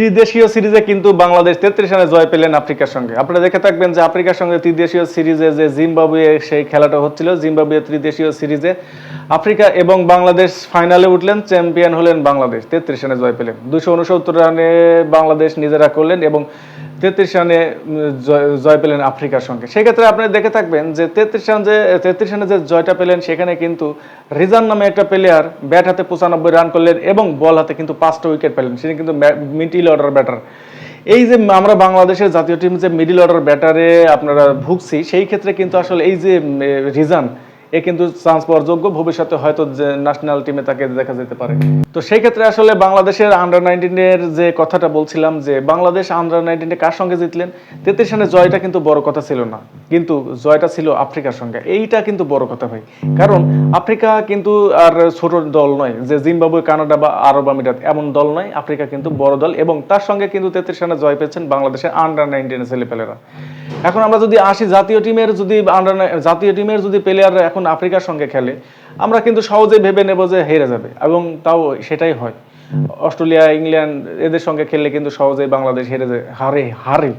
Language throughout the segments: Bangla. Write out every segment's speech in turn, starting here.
ত্রিদেশীয় সিরিজে কিন্তু বাংলাদেশ তেত্রিশ রানে জয় পেলেন আফ্রিকার সঙ্গে। আপনারা দেখে থাকবেন যে আফ্রিকার সঙ্গে ত্রিদেশীয় সিরিজে যে জিম্বাবুয়ে সেই খেলাটা হচ্ছিল, জিম্বাবুয়ে ত্রিদেশীয় সিরিজে আফ্রিকা এবং বাংলাদেশ ফাইনালে উঠলেন, চ্যাম্পিয়ন হলেন বাংলাদেশ, তেত্রিশ রানে জয় পেলেন। দুশো উনসত্তর রানে বাংলাদেশ নিজেরা করলেন এবং তেত্রিশ রানে জয়- পেলেন আফ্রিকার সঙ্গে। সেক্ষেত্রে আপনি দেখে থাকবেন যে তেত্রিশ রান যে, তেত্রিশ রানে যে জয়টা পেলেন, সেখানে কিন্তু রিজান নামে একটা প্লেয়ার ব্যাট হাতে পঁচানব্বই রান করলেন এবং বল হাতে কিন্তু পাঁচটা উইকেট পেলেন। সেটা কিন্তু মিডিল অর্ডার ব্যাটার এই যে আমরা বাংলাদেশের জাতীয় টিম যে মিডিল অর্ডার ব্যাটারে আপনারা ভুগছি, সেই ক্ষেত্রে কিন্তু আসলে এই যে রিজান এ কিন্তু চান্স পাওয়ার যোগ্য। ভবিষ্যতে হয়তো যে ন্যাশনাল টিমে তাকে দেখা যেতে পারে। তো সেই ক্ষেত্রে আসলে বাংলাদেশের আন্ডার নাইনটিনের যে কথাটা বলছিলাম যে, বাংলাদেশ আন্ডার নাইনটিনে কার সঙ্গে জিতলেন? তেত্রিশ রানে জয়টা কিন্তু বড় কথা ছিল না। কিন্তু জয়টা ছিল আফ্রিকার সঙ্গে। এইটা কিন্তু বড় কথা ভাই। কারণ আফ্রিকা কিন্তু আর ছোট দল নয়। যে জিম্বাবুয়ে, কানাডা বা আরব আমিরাত এমন দল নয়। আফ্রিকা কিন্তু বড় দল এবং তার সঙ্গে কিন্তু তেত্রিশ রানে জয় পেয়েছেন বাংলাদেশের আন্ডার নাইনটিনের ছেলেপেলেরা। এখন আমরা যদি আসি, জাতীয় টিমের যদি আন্ডার জাতীয় টিমের যদি প্লেয়ার এখন আফ্রিকার সঙ্গে খেলে, আমরা কিন্তু সহজেই ভেবে নেব যে হেরে যাবে এবং তাও সেটাই হয়। অস্ট্রেলিয়া, ইংল্যান্ড এদের সঙ্গে খেললে কিন্তু সহজেই বাংলাদেশ হেরে যায়, হারে হারে।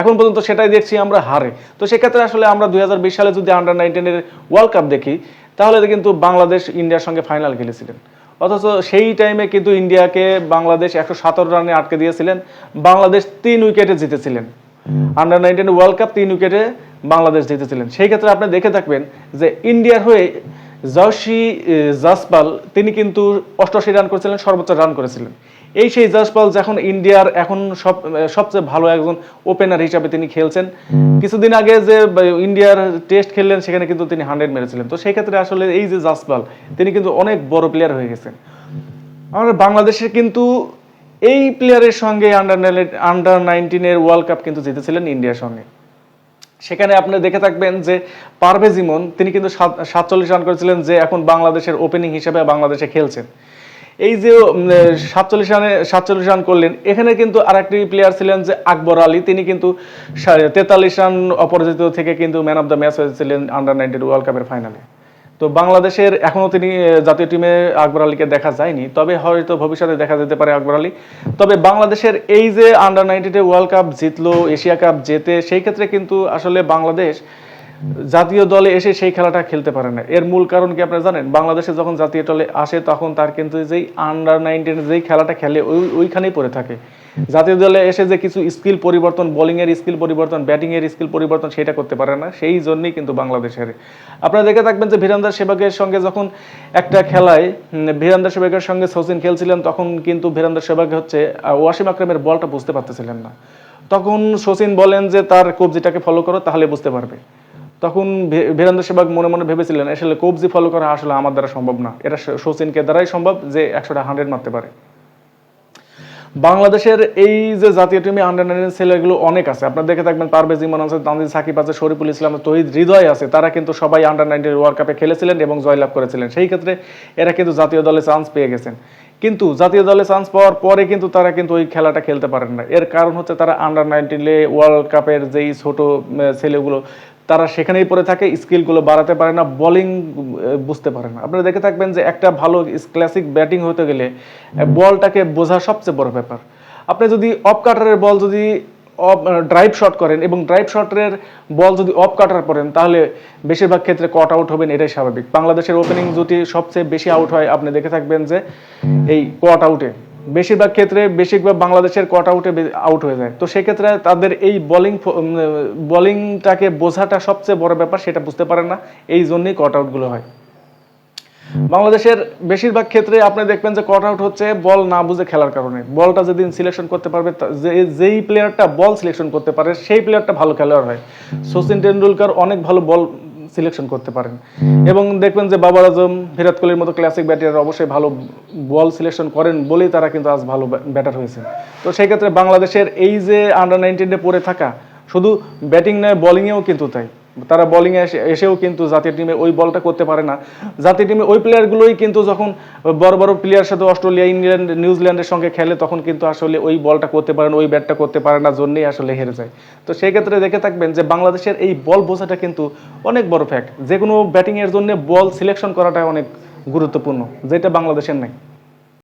এখন পর্যন্ত সেটাই দেখছি আমরা হারে। তো সেক্ষেত্রে আসলে আমরা দুই হাজার বিশ সালে যদি আন্ডার নাইনটিনের ওয়ার্ল্ড কাপ দেখি, তাহলে কিন্তু বাংলাদেশ ইন্ডিয়ার সঙ্গে ফাইনাল খেলেছিলেন। অথচ সেই টাইমে কিন্তু ইন্ডিয়াকে বাংলাদেশ একশো সতেরো রানে আটকে দিয়েছিলেন। বাংলাদেশ তিন উইকেটে জিতেছিলেন। আন্ডার নাইনটিন ওয়ার্ল্ড কাপ তিন উইকেটে বাংলাদেশ জিতেছিলেন। সেই ক্ষেত্রে আপনি দেখে থাকবেন যে ইন্ডিয়ার হয়ে জয়সী জাসপাল তিনি কিন্তু অষ্টআশি রান করেছিলেন সর্বোচ্চ রান করেছিলেন। এই সেই জাসপাল যখন ইন্ডিয়ার এখন সব সবচেয়ে ভালো একজন ওপেনার হিসাবে তিনি খেলছেন। কিছুদিন আগে যে ইন্ডিয়ার টেস্ট খেললেন সেখানে কিন্তু তিনি হান্ড্রেড মেরেছিলেন। তো সেই ক্ষেত্রে আসলে এই যে জাসপাল তিনি কিন্তু অনেক বড় প্লেয়ার হয়ে গেছেন। আমাদের বাংলাদেশের কিন্তু এই প্লেয়ারের সঙ্গে আন্ডার আন্ডার নাইনটিনের ওয়ার্ল্ড কাপ কিন্তু জিতেছিলেন ইন্ডিয়ার সঙ্গে। সেখানে আপনি দেখে থাকবেন যে পারভেজ ইমন, তিনি কিন্তু সাতচল্লিশ রান করেছিলেন যে এখন বাংলাদেশের ওপেনিং হিসেবে বাংলাদেশে খেলছেন। এই যে সাতচল্লিশ রানে, সাতচল্লিশ রান করলেন, এখানে কিন্তু আর একটি প্লেয়ার ছিলেন যে আকবর আলী, তিনি কিন্তু তেতাল্লিশ রান অপরাজিত থেকে কিন্তু ম্যান অফ দ্য ম্যাচ হয়েছিলেন আন্ডার নাইনটিন ওয়ার্ল্ড কাপের ফাইনালে তো বাংলাদেশের এখনও তিনি জাতীয় টিমে আকবর আলীকে দেখা যায়নি। তবে হয়তো ভবিষ্যতে দেখা যেতে পারে আকবর আলী। তবে বাংলাদেশের এই যে আন্ডার নাইনটিনে ওয়ার্ল্ড কাপ জিতলো এশিয়া কাপ জেতে, সেই ক্ষেত্রে কিন্তু আসলে বাংলাদেশ জাতীয় দলে এসে সেই খেলাটা খেলতে পারে না। এর মূল কারণ কি আপনারা জানেন? বাংলাদেশে যখন জাতীয় দলে আসে, তখন তার কিন্তু যেই আন্ডার নাইনটিন যেই খেলাটা খেলে, ওই, ওইখানেই পড়ে থাকে। জাতীয় দলে এসে যে কিছু স্কিল পরিবর্তন বোলিং এর স্কিল পরিবর্তন ব্যাটিং এর স্কিল পরিবর্তন, সেটা করতে পারে না। সেই জন্যই কিন্তু বাংলাদেশের। আপনারা দেখে থাকবেন যে ভীরান্দার সেবাগের সঙ্গে যখন একটা খেলায় ভীরান্দার সেবাগের সঙ্গে সচিন খেলছিলেন, তখন কিন্তু ভীরান্দার সেবাগ হচ্ছে ওয়াসিম আকরামের বলটা বুঝতে পারতেছিলেন না। তখন সচিন বলেন যে, তার কবজিটাকে ফলো করো, তাহলে বুঝতে পারবে। তখন বীরেন্দ্র সেবাগ মনে মনে ভেবেছিলেন, আসলে কবজি ফলো করা আসলে আমার দ্বারা সম্ভব না। এটা সচিনকে দ্বারাই সম্ভব যে একশোটা হান্ড্রেড মারতে পারে। বাংলাদেশের এই যে জাতীয় টিমে আন্ডার নাইনটিন ছেলেগুলো অনেক আছে। আপনারা দেখে থাকবেন, পারভেজ ইমন আছে তানজিদ সাকিব আছে, শরীফুল ইসলাম, তহিদ হৃদয় আছে। তারা কিন্তু সবাই আন্ডার নাইনটিন ওয়ার্ল্ড কাপে খেলেছিলেন এবং জয়লাভ করেছিলেন। সেই ক্ষেত্রে এরা কিন্তু জাতীয় দলে চান্স পেয়ে গেছেন। কিন্তু জাতীয় দলে চান্স পাওয়ার পরে কিন্তু তারা কিন্তু ওই খেলাটা খেলতে পারেন না। এর কারণ হচ্ছে তারা আন্ডার নাইনটিনে ওয়ার্ল্ড কাপের যেই ছোট ছেলেগুলো তারা সেখানেই পড়ে থাকে, স্কিলগুলো বাড়াতে পারে না, বোলিং বুঝতে পারে না। আপনারা দেখে থাকবেন যে একটা ভালো ক্লাসিক ব্যাটিং হতে গেলে বলটাকে বোঝা সবচেয়ে বড় ব্যাপার। আপনি যদি অফ কাটারের বল যদি ড্রাইভ শট করেন এবং ড্রাইভ শটের বল যদি অফ কাটার করেন তাহলে বেশিরভাগ ক্ষেত্রে কট আউট হবেন, এটাই স্বাভাবিক। বাংলাদেশের ওপেনিং জুটি সবচেয়ে বেশি আউট হয়, আপনি দেখে থাকবেন যে এই কট আউটে। বেশিরভাগ ক্ষেত্রে বেশিরভাগ বাংলাদেশের কট আউটে আউট হয়ে যায়। তো সেক্ষেত্রে তাদের এই বোলিং বোলিংটাকে বোঝাটা সবচেয়ে বড় ব্যাপার, সেটা বুঝতে পারেন না। এই জন্যই কট আউটগুলো হয়। বাংলাদেশের বেশিরভাগ ক্ষেত্রে আপনি দেখবেন যে কট আউট হচ্ছে বল না বুঝে খেলার কারণে। বলটা যেদিন সিলেকশন করতে পারবে যেই প্লেয়ারটা বল সিলেকশন করতে পারে, সেই প্লেয়ারটা ভালো খেলোয়াড় হয়। সচিন টেন্ডুলকার অনেক ভালো বল সিলেকশন করতে পারেন। এবং দেখবেন যে বাবার আজম বিরাট কোহলির মতো ক্লাসিক ব্যাটার অবশ্যই ভালো বল সিলেকশন করেন বলেই তারা কিন্তু আজ ভালো ব্যাটার হয়েছে। তো সেই ক্ষেত্রে বাংলাদেশের এই যে আন্ডার নাইনটিনে পড়ে থাকা, শুধু ব্যাটিং নয় বলিংয়েও কিন্তু তাই। তারা বোলিং এসে, এসেও কিন্তু জাতীয় টিমে ওই বলটা করতে পারে না। জাতীয় টিমে ওই প্লেয়ারগুলোই কিন্তু যখন বড় বড় প্লেয়ার সাথে অস্ট্রেলিয়া, ইংল্যান্ড, নিউজিল্যান্ডের সঙ্গে খেলে, তখন কিন্তু আসলে ওই বলটা করতে পারে না, ওই ব্যাটটা করতে পারে না, জন্যই আসলে হেরে যায়। তো সেই ক্ষেত্রে দেখে থাকবেন যে বাংলাদেশের এই বল বোঝাটা কিন্তু অনেক বড় ফ্যাক্ট যে কোনো ব্যাটিংয়ের জন্য বল সিলেকশন করাটা অনেক গুরুত্বপূর্ণ, যেটা বাংলাদেশের নাই।